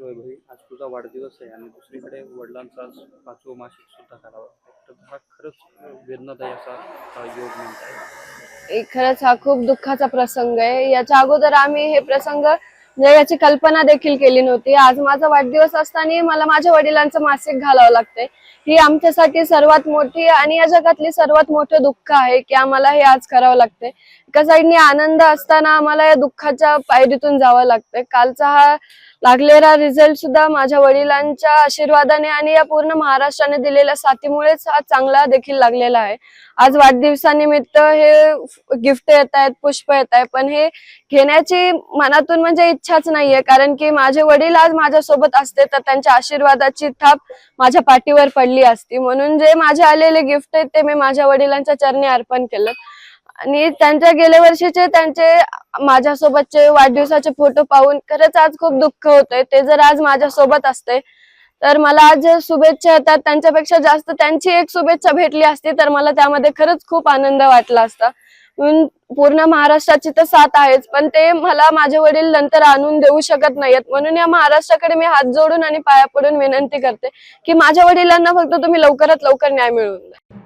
वैभवी आज तुझा वाढदिवस आहे आणि दुसरीकडे वडिलांचा पाचवं मासिक सुद्धा करावा. तर हा खरंच वेदनादायी असा योग म्हणत आहे खरंच हा खूप दुःखाचा प्रसंग आहे. याच्या अगोदर आम्ही हे प्रसंग म्हणजे याची कल्पना देखील केली नव्हती. आज माझा वाढदिवस असताना मला माझ्या वडिलांचं मासिक घालावं लागतंय. ही आमच्यासाठी सर्वात मोठी आणि या जगातली सर्वात मोठं दुःख आहे की आम्हाला हे आज करावं लागतंय. एका साईडने आनंद असताना आम्हाला या दुःखाच्या पायरीतून जावं लागतंय. कालचा हा लागलेला रिझल्ट सुद्धा माझ्या वडिलांच्या आशीर्वादाने आणि या पूर्ण महाराष्ट्राने दिलेल्या साथीमुळेच हा चांगला देखील लागलेला आहे. आज वाढदिवसानिमित्त हे गिफ्ट येत आहेत पुष्प येत आहे पण हे घेण्याची मनातून म्हणजे इच्छाच नाहीये. कारण की माझे वडील आज माझ्यासोबत असते तर त्यांच्या आशीर्वादाची थाप माझ्या पाठीवर पडली असती. म्हणून जे माझे आलेले गिफ्ट आहेत ते मी माझ्या वडिलांच्या चरणी अर्पण केलं. आणि त्यांच्या गेल्या वर्षीचे त्यांचे माझ्यासोबतचे वाढदिवसाचे फोटो पाहून खरंच आज खूप दुःख होतंय. ते जर आज माझ्यासोबत असते तर मला आज शुभेच्छा येतात. त्यांच्यापेक्षा जास्त त्यांची एक शुभेच्छा भेटली असती तर मला त्यामध्ये खरंच खूप आनंद वाटला असता. म्हणून पूर्ण महाराष्ट्राची तर साथ आहेच पण ते मला माझे वडील नंतर आणून देऊ शकत नाहीयेत. म्हणून या महाराष्ट्राकडे मी हात जोडून आणि पाया पडून विनंती करते की माझ्या वडिलांना फक्त तुम्ही लवकरात लवकर न्याय मिळवून द्या.